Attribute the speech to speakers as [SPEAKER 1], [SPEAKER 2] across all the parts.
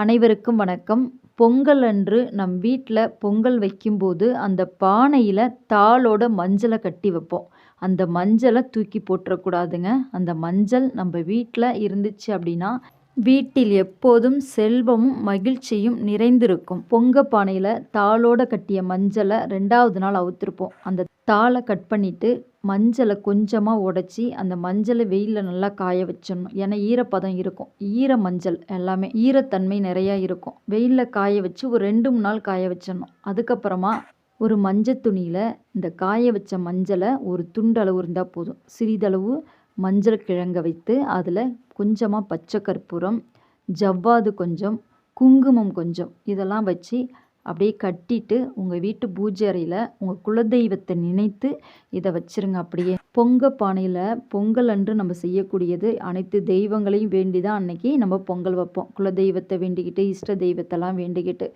[SPEAKER 1] அனைவருக்கும் வணக்கம். பொங்கல் அன்று நம் வீட்டில் பொங்கல் வைக்கும்போது அந்த பானையில் தாளோட மஞ்சளை கட்டி வைப்போம். அந்த மஞ்சளை தூக்கி போட்டுறக்கூடாதுங்க. அந்த மஞ்சள் நம்ம வீட்டில் இருந்துச்சு அப்படின்னா வீட்டில் எப்போதும் செல்வமும் மகிழ்ச்சியும் நிறைந்திருக்கும். பொங்க பானையில் தாளோட கட்டிய மஞ்சளை ரெண்டாவது நாள் அவுத்திருப்போம். அந்த தாளை கட் பண்ணிவிட்டு மஞ்சளை கொஞ்சமாக உடச்சி அந்த மஞ்சளை வெயிலில் நல்லா காய வச்சிடணும். ஏன்னா ஈரப்பதம் இருக்கும். ஈர மஞ்சள் எல்லாமே ஈரத்தன்மை நிறையா இருக்கும். வெயிலில் காய வச்சு ஒரு ரெண்டு மூணு நாள் காய வச்சிடணும். அதுக்கப்புறமா ஒரு மஞ்சள் துணியில் இந்த காய வச்ச மஞ்சளை ஒரு துண்டளவு இருந்தால் போதும். சிறிதளவு மஞ்சள் கிழங்க வைத்து அதில் கொஞ்சமாக பச்சை கற்பூரம் ஜவ்வாது கொஞ்சம் குங்குமம் கொஞ்சம் இதெல்லாம் வச்சு அப்படியே கட்டிட்டு உங்கள் வீட்டு பூஜை அறையில் உங்கள் குலதெய்வத்தை நினைத்து இதை வச்சுருங்க அப்படியே. பொங்க பானையில் பொங்கல் அன்று நம்ம செய்யக்கூடியது அனைத்து தெய்வங்களையும் வேண்டி தான் அன்னைக்கு நம்ம பொங்கல் வைப்போம். குலதெய்வத்தை வேண்டிக்கிட்டு இஷ்ட தெய்வத்தெல்லாம் வேண்டிக்கிட்டு.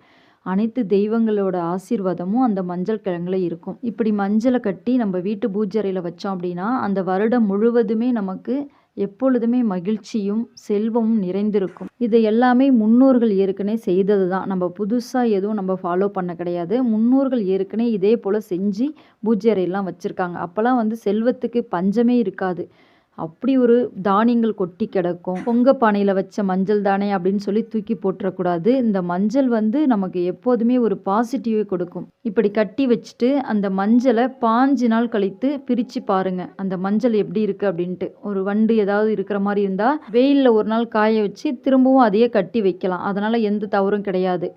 [SPEAKER 1] அனைத்து தெய்வங்களோட ஆசீர்வாதமும் அந்த மஞ்சள் கிழங்குல இருக்கும். இப்படி மஞ்சளை கட்டி நம்ம வீட்டு பூஜை அறையில் வச்சோம் அப்படின்னா அந்த வருடம் முழுவதுமே நமக்கு எப்பொழுதுமே மகிழ்ச்சியும் செல்வமும் நிறைந்திருக்கும். இது எல்லாமே முன்னோர்கள் ஏற்கனவே செய்தது தான் நம்ம புதுசாக எதுவும் நம்ம ஃபாலோ பண்ண கிடையாது. முன்னோர்கள் ஏற்கனவே இதே போல் செஞ்சு பூஜை அறையெல்லாம் வச்சுருக்காங்க. அப்போல்லாம் வந்து செல்வத்துக்கு பஞ்சமே இருக்காது. அப்படி ஒரு தானியங்கள் கொட்டி கிடக்கும். பொங்க பானையில் வச்ச மஞ்சள் தானே அப்படின்னு சொல்லி தூக்கி போட்டுறக்கூடாது. இந்த மஞ்சள் வந்து நமக்கு எப்போதுமே ஒரு பாசிட்டிவை கொடுக்கும். இப்படி கட்டி வச்சுட்டு அந்த மஞ்சளை பாஞ்சு நாள் கழித்து பிரித்து பாருங்கள் அந்த மஞ்சள் எப்படி இருக்குது அப்படின்ட்டு. ஒரு வண்டு ஏதாவது இருக்கிற மாதிரி இருந்தால் வெயிலில் ஒரு நாள் காய வச்சு திரும்பவும் அதையே கட்டி வைக்கலாம். அதனால் எந்த தவறும் கிடையாது.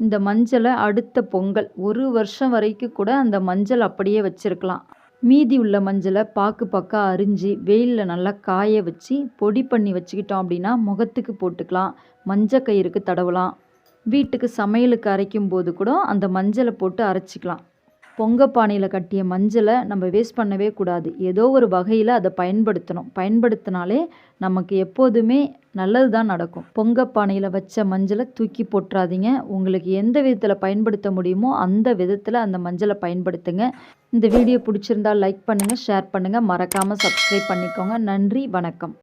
[SPEAKER 1] இந்த மஞ்சளை அடுத்த பொங்கல் ஒரு வருஷம் வரைக்கும் கூட அந்த மஞ்சள் அப்படியே வச்சுருக்கலாம். மீதி உள்ள மஞ்சளை பாக்கு பாக்காக அரிஞ்சு வெயிலில் நல்லா காய வச்சு பொடி பண்ணி வச்சுக்கிட்டோம் அப்படின்னா முகத்துக்கு போட்டுக்கலாம் மஞ்சள் கயிறுக்கு தடவலாம். வீட்டுக்கு சமையலுக்கு அரைக்கும் போது கூட அந்த மஞ்சளை போட்டு அரைச்சிக்கலாம். பொங்க பானையில் கட்டிய மஞ்சளை நம்ம வேஸ்ட் பண்ணவே கூடாது. ஏதோ ஒரு வகையில் அதை பயன்படுத்தணும். பயன்படுத்தினாலே நமக்கு எப்போதுமே நல்லது தான் நடக்கும். பொங்க பானையில் வச்ச மஞ்சளை தூக்கி போட்டுறாதீங்க. உங்களுக்கு எந்த விதத்தில் பயன்படுத்த முடியுமோ அந்த விதத்தில் அந்த மஞ்சளை பயன்படுத்துங்க. இந்த வீடியோ பிடிச்சிருந்தால் லைக் பண்ணுங்கள் ஷேர் பண்ணுங்கள் மறக்காமல் சப்ஸ்கிரைப் பண்ணிக்கோங்க. நன்றி வணக்கம்.